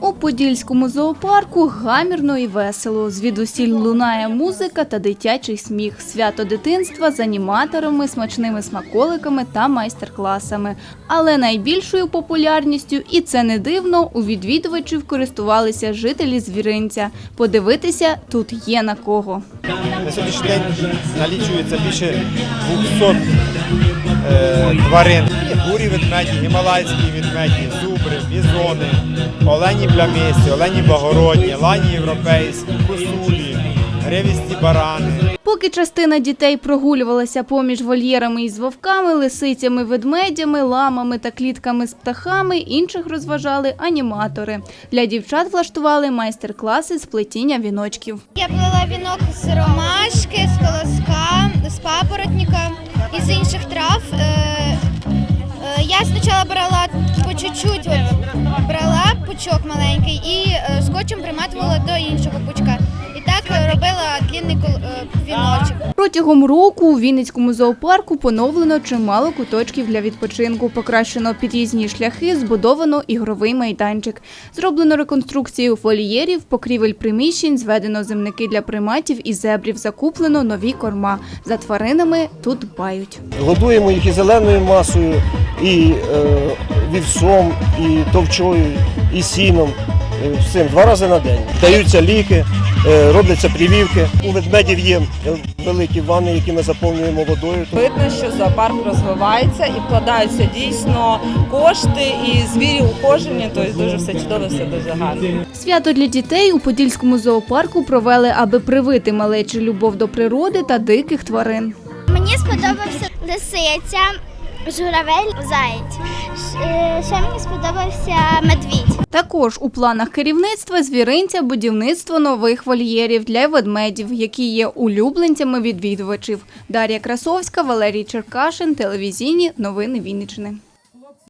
У Подільському зоопарку гамірно і весело. Звідусіль лунає музика та дитячий сміх. Свято дитинства з аніматорами, смачними смаколиками та майстер-класами. Але найбільшою популярністю, і це не дивно, у відвідувачів користувалися жителі звіринця. Подивитися тут є на кого. На сьогоднішній день налічується більше 200 е, тварин. Бурі ведмеді, гімалайські ведмеді, зубри, бізони, олені плямисті, олені благородні, лані європейські, косулі, гривісті барани. Поки частина дітей прогулювалася поміж вольєрами із вовками, лисицями, ведмедями, ламами та клітками з птахами, інших розважали аніматори. Для дівчат влаштували майстер-класи з плетіння віночків. Я плела вінок з ромашки, спочатку брала по чуть-чуть, от, брала пучок маленький і е, скотчем приматувала до іншого пучка. І так е, робила длинний кол- е, віночок. Протягом року у Вінницькому зоопарку поновлено чимало куточків для відпочинку, покращено під'їзні шляхи, збудовано ігровий майданчик. Зроблено реконструкцію вольєрів, покрівель приміщень, зведено земники для приматів і зебрів, закуплено нові корма. За тваринами тут дбають. Годуємо їх і зеленою масою, і е, вівсом, і товчою, і сіном. е, Всім два рази на день. Даються ліки, е, робляться прививки. У ведмедів є е, великі ванни, які ми заповнюємо водою. Видно, що зоопарк розвивається і вкладаються дійсно кошти, і звірі ухожені, тобто дуже все чудово, все дуже гарно. Свято для дітей у Подільському зоопарку провели, аби привити малечі любов до природи та диких тварин. Мені сподобався лисиця, журавель, заєць. е, Ще мені сподобався медвідь. Також у планах керівництва звіринця будівництво нових вольєрів для ведмедів, які є улюбленцями відвідувачів. Дар'я Красовська, Валерій Черкашин, телевізійні новини Вінниччини.